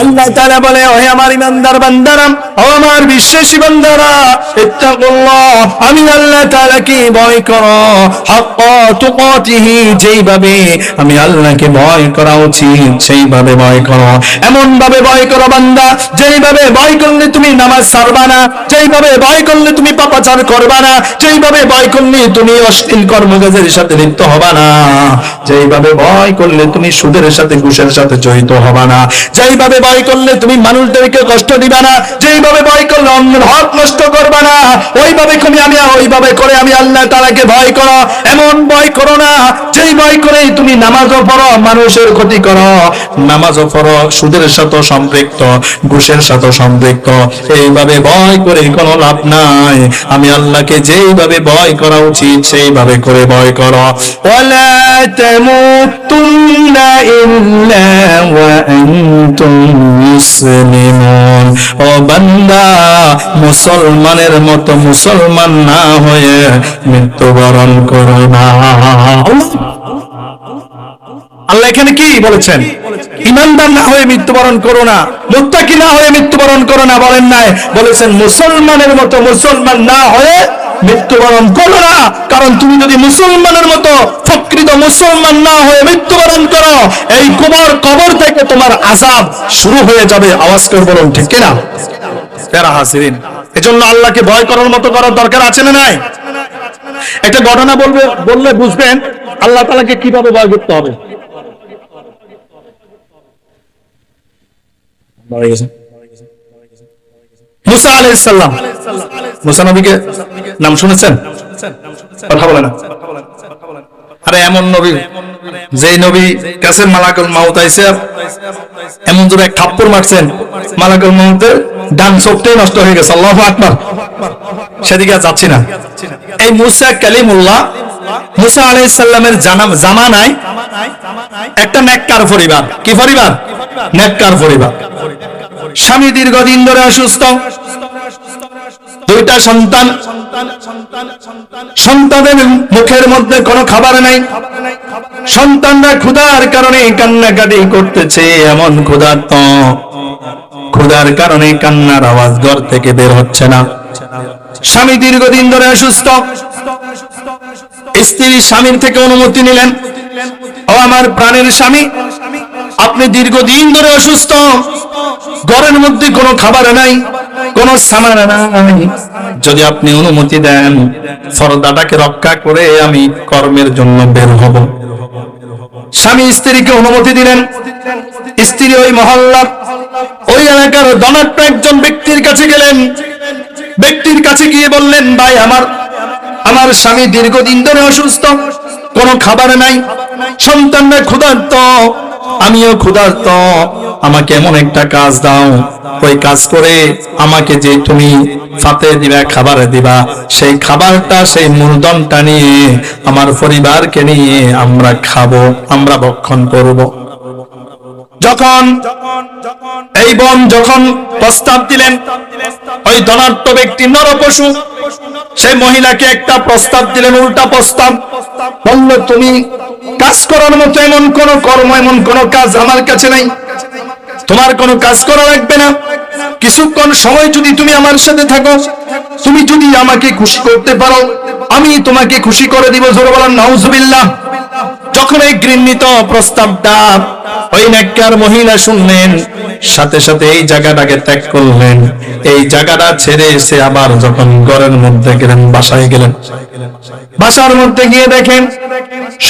আল্লাহ তাআলা বলে, ওহে আমার ইমানদার বান্দারা, ও আমার বিশ্বাসী বান্দারা, ইত্তাকুল্লাহ, আমি আল্লাহ তাআলাকে ভয় করো। হাক্কা তুকাতিহি, যেইভাবে আমি আল্লাহকে ভয় করা উচিত, সেইভাবে ভয় এমন ভাবে ভয় বান্দা, যেইভাবে ভয় করলে তুমি নামাজ ছাড়বা না, যেইভাবে ভয় করলে তুমি পাপাচার করবা না, যেইভাবে ভয় করলে তুমি অশ্লীল কর্মকাজের সাথে লিপ্ত হবা না, যেইভাবে ভয় করলে তুমি সুদের সাথে, ঘুষের সাথে জড়িত হবা না যেইভাবে ভয় করলে তুমি মানুষদেরকে কষ্ট দিবা না, যেইভাবে ভয় করলে অন্যের হক নষ্ট করবা না, ওইভাবে তুমি আমি ওইভাবে করে আমি আল্লাহ তাআলাকে ভয় করো। এমন ভয় করো না, যেই ভয় করে তুমি নামাজও পড়ো, মানুষের ক্ষতি করো। নামাজও পড়ো, সুদের সাথে সম্পৃক্ত, ঘুষের সাথে সম্পৃক্ত। এইভাবে ভয় করে কোনো লাভ নাই। আমি আল্লাহকে যেইভাবে ভয় করা উচিত, সেইভাবে করে ভয় করো। ইল্লা ওয়া আনতুম মুসলিমুন ও বান্দা, মুসলমানের মতো মুসলমান না হয়ে মৃত্যুবরণ করো না। আল্লাহ এখানে কি বলেছেন? ইমানদার না হয়ে মৃত্যুবরণ করো না। মুত্তাকি না হয়ে মৃত্যুবরণ করো না, বলেন নাই। বলেছেন, মুসলমানের মতো মুসলমান না হয়ে মৃত্যুবরণ করো না। কারণ তুমি যদি মুসলমানের মতো প্রকৃত মুসলমান না হয়ে মৃত্যুবরণ করো, এই কুমার কবর থেকে তোমার আজাব শুরু হয়ে যাবে। আওয়াজ করে বলুন, ঠিক কিনা? প্যারা হাসিরিন এজন্য আল্লাহকে ভয় করার মতো করার দরকার আছে না নাই? একটা ঘটনা বলবে, বললে বুঝবেন আল্লাহ তালাকে কীভাবে ভয় করতে হবে। মুসা আলাইসাল্লাম মুসা নবীকে নাম শুনেছেন? কথা বলে না। আরে এমন নবী, যেই নবী মালাকুল মাউত এমন জোরে এক থাপ্পড় মারছেন, মালাকুল মাউতের ডান নষ্ট হয়ে গেছে। আল্লাহ আকবার। সেদিকে আর যাচ্ছি না। এই মুসা কালিমুল্লাহ, মুসা আলাইসাল্লামের জানাম জামানায় একটা নেককার পরিবার। কি পরিবার? নেককার পরিবার। স্বামী দীর্ঘদিন ধরে অসুস্থ। দুইটা সন্তান। সন্তানের মুখের মধ্যে কোনো খাবার নাই। সন্তানরা ক্ষুধার কারণে কান্নাকাটি করতেছে, এমন ক্ষুধার্ত। ক্ষুধার কারণে কান্নার আওয়াজ ঘর থেকে বের হচ্ছে না। স্বামী দীর্ঘদিন ধরে অসুস্থ। স্ত্রী স্বামীর থেকে অনুমতি নিলেন। ও আমার প্রাণের স্বামী, আপনি দীর্ঘদিন ধরে অসুস্থ। ঘরের মধ্যে কোনো খাবার নাই। কোনো সামান নাই। যদি আপনি অনুমতি দেন, ফরদাটাকে রক্ষা করে আমি কর্মের জন্য বের হব। স্বামী স্ত্রীকে অনুমতি দিলেন। স্ত্রী ওই মহল্লার, ওই এলাকার ধনাঢ্য একজন ব্যক্তির কাছে গেলেন। ব্যক্তির কাছে গিয়ে বললেন, ভাই, আমার আমার স্বামী দীর্ঘদিন ধরে অসুস্থ, কোনো খাবার নাই। সন্তানরা ক্ষুধার্ত, আমিও ক্ষুধার্ত। আমাকে এমন একটা কাজ দাও। ওই কাজ করে আমাকে যে তুমি ফাতে দিবা, খাবার দিবা, সেই খাবারটা, সেই মূলধনটা নিয়ে আমার পরিবারকে নিয়ে আমরা খাব, আমরা ভক্ষণ করব। যখন এই বোন যখন প্রস্তাব দিলেন, ওই ধনাঢ্য ব্যক্তি নরপশু, সেই মহিলাকে একটা প্রস্তাব দিলেন, উল্টা প্রস্তাব। বলল, তুমি কাজ করার মতো এমন কোন কর্ম, এমন কোন কাজ আমার কাছে নাই। তোমার কোনো কাজ করা লাগবে না। কিছুক্ষণ সময় যদি তুমি আমার সাথে থাকো, তুমি যদি আমাকে খুশি করতে পারো, আমি তোমাকে খুশি করে দিব জোর বলার নাউজুবিল্লাহ। যখন এই গৃহীত প্রস্তাবটা ওই নেককার মহিলা শুনলেন, সাথে সাথে এই জায়গাটাকে ত্যাগ করলেন। এই জায়গাটা ছেড়ে এসে আবার যখন ঘরের মধ্যে গেলেন, বাসায় গেলেন। বাসার মধ্যে গিয়ে দেখেন,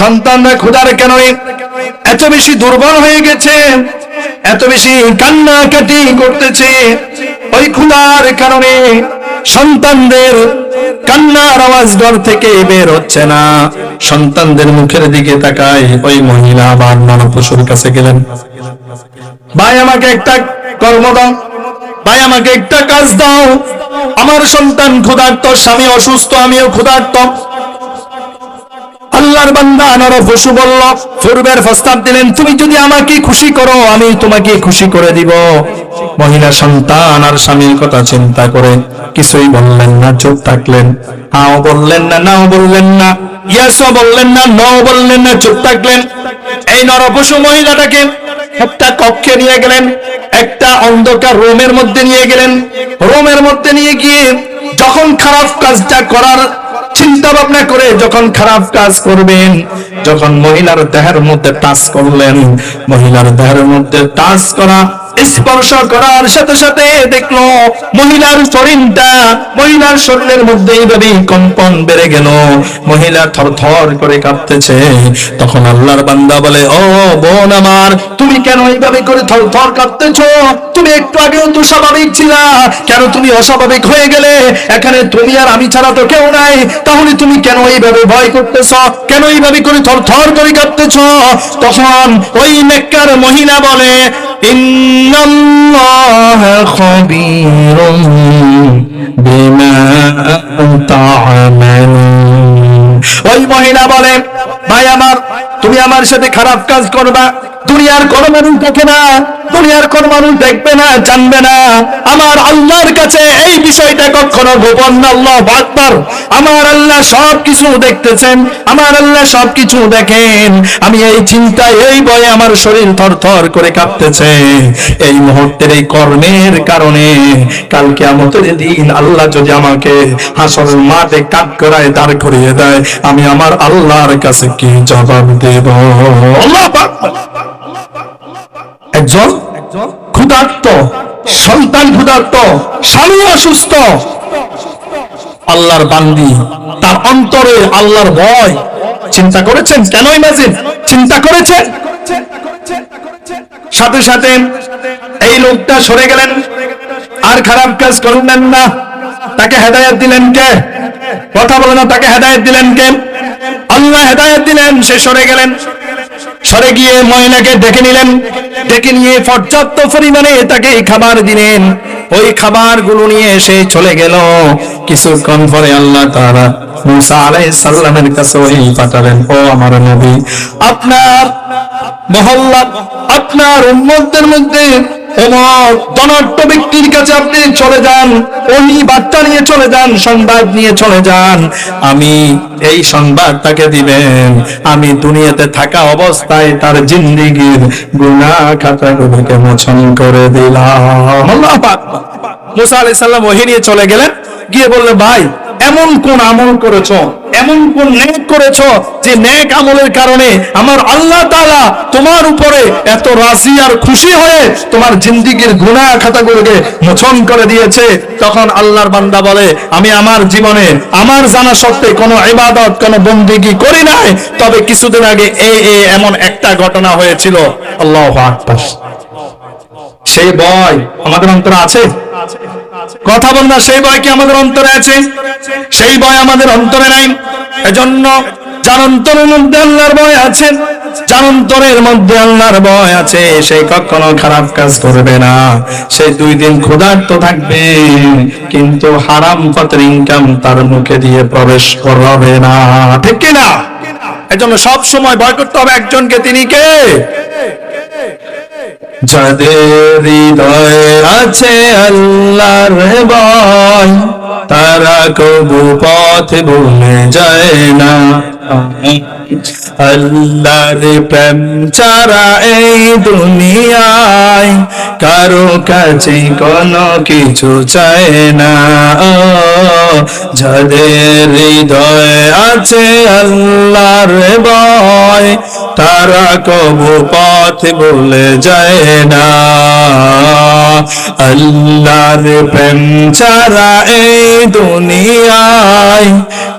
সন্তানরা ক্ষুধার কেন এত বেশি দুর্বল হয়ে গেছে। এত বেশি কান্নাকাটি করতেছে ওই ক্ষুধার কারণে সন্তানদের কান্নার আওয়াজ ঘর থেকে বের হচ্ছে না। সন্তানদের মুখের দিকে তাকায় ওই মহিলা আবার নরপশুর কাছে গেলেন। ভাই, আমাকে একটা কর্ম দাও। ভাই, আমাকে একটা কাজ দাও। আমার সন্তান ক্ষুধার্ত, স্বামী অসুস্থ, আমিও ক্ষুধার্ত। আল্লাহর বান্দা নর পশু বলল পূর্বের প্রস্তাব দিলেন, তুমি যদি আমাকে খুশি করো, আমি তোমাকে খুশি করে দিব। মহিলা সন্তান আর স্বামীর কথা চিন্তা করে কিছুই বললেন না, চুপ থাকলেন। হাও বললেন না, নাও বললেন না, ইয়াসও বললেন না, নও বললেন না, চুপ থাকলেন। এই নরপশু মহিলাটাকে একটা কক্ষে নিয়ে গেলেন, একটা অন্ধকার রুমের মধ্যে নিয়ে গেলেন। রুমের মধ্যে নিয়ে গিয়ে যখন খারাপ কাজটা করার চিন্তা ভাবনা করে যখন খারাপ কাজ করবেন, যখন মহিলার দেহের মধ্যে টাচ করলেন, মহিলার দেহের মধ্যে টাচ করা স্পর্শ করার সাথে সাথে দেখল মহিলার শরীরটা মহিলার শরীরের মধ্যে এইভাবে কম্পন বেড়ে গেল। মহিলা থর থর করে কাঁপতেছে তখন আল্লাহর বান্দা বলে, ও বোন আমার, তুমি কেন এইভাবে করে থর থর কাঁপতেছো তুমি একটু আগেও তো স্বাভাবিক ছিলা। কেন তুমি অস্বাভাবিক হয়ে গেলে? এখানে তুমি আর আমি ছাড়া তো কেউ নাই। তাহলে তুমি কেন এইভাবে ভয় করতেছ? কেন এইভাবে করে থর থর করে কাঁপতেছ তখন ওই মেক্কার মহিলা বলে ইন্নাল্লাহ خبير بما তা'মালুন ওই মহিলা বলে, ভাই আমার, তুমি আমার সাথে খারাপ কাজ করবা দুনিয়ার কোন মানুষ দেখে না, দুনিয়ার কোন মানুষ দেখবে না, জানবে না। আমার আল্লাহর কাছে এই বিষয়টা কখনো গোপন আল্লাহ আকবার। আমার আল্লাহ সব কিছু দেখতেছেন, আমার আল্লাহ সব কিছু দেখেন। আমি এই চিন্তায়, এই ভয়ে আমার শরীর থর থর করে কাঁপতেছে। এই মুহূর্তের এই কর্মের কারণে কালকে আমাদের দিন আল্লাহ যদি আমাকে হাসরের মাঠে কাট করায়, দাঁড় করিয়ে দেয়, আমি আমার আল্লাহর কাছে কি জবাব দেব? আল্লাহু। একজন ক্ষুধার্ত, সন্তান ক্ষুধার্ত, স্বামী অসুস্থ। আল্লাহর বান্দি, তার অন্তরে আল্লাহর ভয়। চিন্তা করেছেন? কেন ইমাজিন চিন্তা করেছেন? সাথে সাথে এই লোকটা সরে গেলেন। আর খারাপ কাজ করলেন না। তাকে হেদায়ত দিলেন কে? কথা বলে না, তাকে হেদায়ত দিলেন কে? আল্লাহ হেদায়ত দিলেন, সে সরে গেলেন। সরে গিয়ে মহিলাকে ডেকে নিলেন। ডেকে নিয়ে পর্যাপ্ত পরিমাণে তাকে খাবার দিলেন। ওই খাবারগুলো নিয়ে এসে চলে গেল। কিছুক্ষণ পরে আল্লাহ তারা আপনার মহল্লা, আপনার উন্মতদের মধ্যে ব্যক্তির কাছে আপনি চলে যান, ওই বার্তা নিয়ে চলে যান, সংবাদ নিয়ে চলে যান। আমি এই সংবাদ তাকে দিবেন। আমি দুনিয়াতে থাকা অবস্থায় তার জিন্দিগির গুনাহ খাতাগুলোকে করে দিলাম। মুসা আলাইহিস সালাম ওহী নিয়ে চলে গেলেন। গিয়ে বললেন, ভাই এমন কোন আমল করেছ? এমন কোন নেক করেছ যে নেক আমলের কারণে আমার আল্লাহ তাআলা তোমার উপরে এত রাজি আর খুশি হয়ে তোমার জিন্দিগির গুনাহ খাতাগুলোকে মোচন করে দিয়েছে? তখন আল্লাহর বান্দা বলে, আমি আমার জীবনে আমার জানা সত্ত্বে কোনো ইবাদত, কোনো বন্দিগি করি নাই। তবে কিছুদিন আগে এই এমন একটা ঘটনা হয়েছিল। আল্লাহু সেই ভয় আমাদের অন্তরে আছে? কথা বল না সেই ভয় কি আমাদের অন্তরে আছে? সেই ভয় আমাদের অন্তরে নাই। এজন্য যার অন্তরের মধ্যে আল্লাহর ভয় আছে যার অন্তরের মধ্যে আল্লাহর ভয় আছে। সে কখনো খারাপ কাজ করবে না। সে দুই দিন ক্ষুধার্ত থাকবে, কিন্তু হারাম পথের ইনকাম তার মুখে দিয়ে প্রবেশ করবে না। ঠিক কি না এজন্য সব সময় ভয় করতে হবে একজনকে। তিনি কে? যাদের হৃদয়ে আছে আল্লাহর ভয় তারা কবু পথ ভুলে যায় না। আল্লাহর প্রেম ছাড়া এই দুনিয়ায় কারও কাছে কোনো কিছু চায় না। যাদের হৃদয় আছে আল্লাহর ভয়, তারা কবু পথ বলে যায় না। আল্লাহর প্রেম ছাড়া এই দুনিয়ায়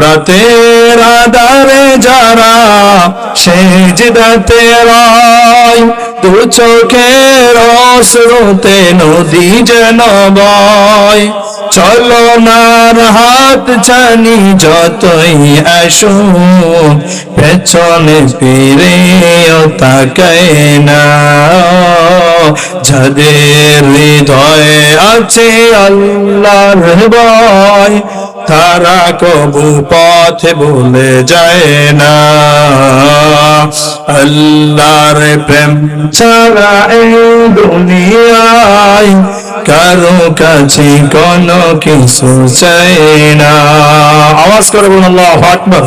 রাতের আধারে যারা সেজদাতে রয়, দু চোখের অশ্রুতে নদী যেন বয়। চলনার হাত জানি যতই আসুন পেছনে ফিরেও তাকায় না। যাদের হৃদয়ে আছে আল্লাহর ভয় তারা কবু পথে ভুলে যায় না। আল্লাহর প্রেম ছাড়া এই দুনিয়ায় কারও কাছে কোনো কিছু চাই না। আওয়াজ করে বলুন, আল্লাহ আকবার।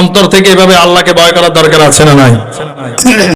অন্তর থেকে এভাবে আল্লাহকে ভয় করার দরকার আছে না নাই?